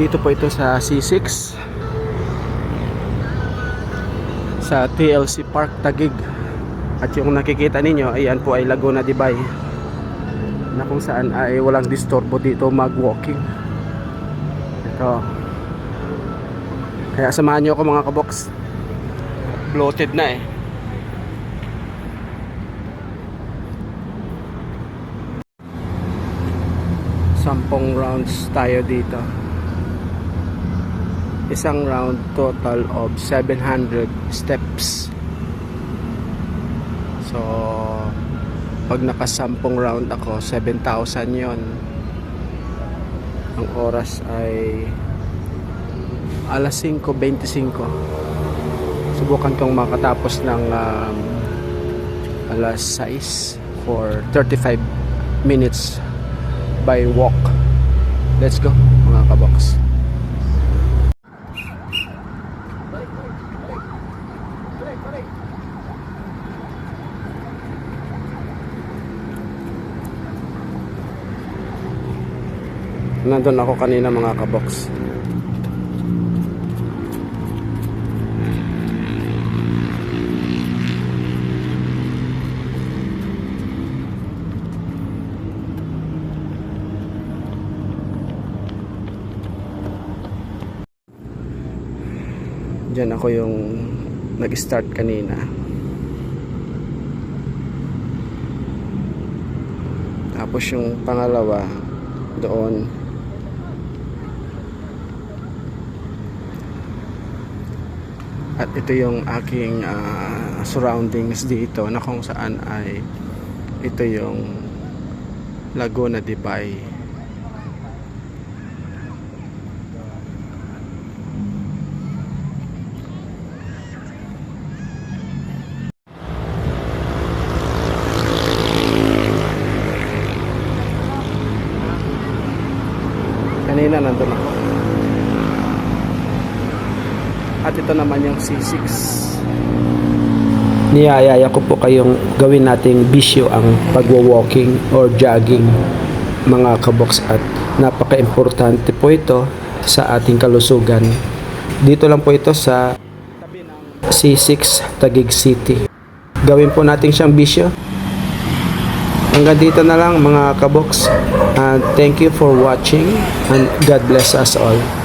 Dito po ito sa C6 sa TLC Park Tagig. At yung nakikita ninyo, ayan po ay Laguna de Bay na kung saan ay walang disturbo dito mag-walking. Ito. Kaya samahan nyo ako mga kabox. Bloated na eh. Sampung rounds tayo dito. Isang round total of 700 steps. So, pag nakasampung round ako, 7,000 yon. Ang oras ay alas 5.25. Subukan kong makatapos ng um, alas 6 for 35 minutes by walk. Let's go mga kabox. Nandun ako kanina mga kabox. Diyan ako yung nag-start kanina. Tapos yung pangalawa doon at ito yung aking ah, surroundings dito na kung saan ay ito yung Laguna de Bay kanina nandun ako at ito naman yung C6 niyayaya ko po kayong gawin nating bisyo ang pagwa-walking or jogging mga kabox. At napaka-importante po ito sa ating kalusugan. Dito lang po ito sa C6 Taguig City. Gawin po natin siyang bisyo. Hanggang dito na lang mga kabox. And thank you for watching and God bless us all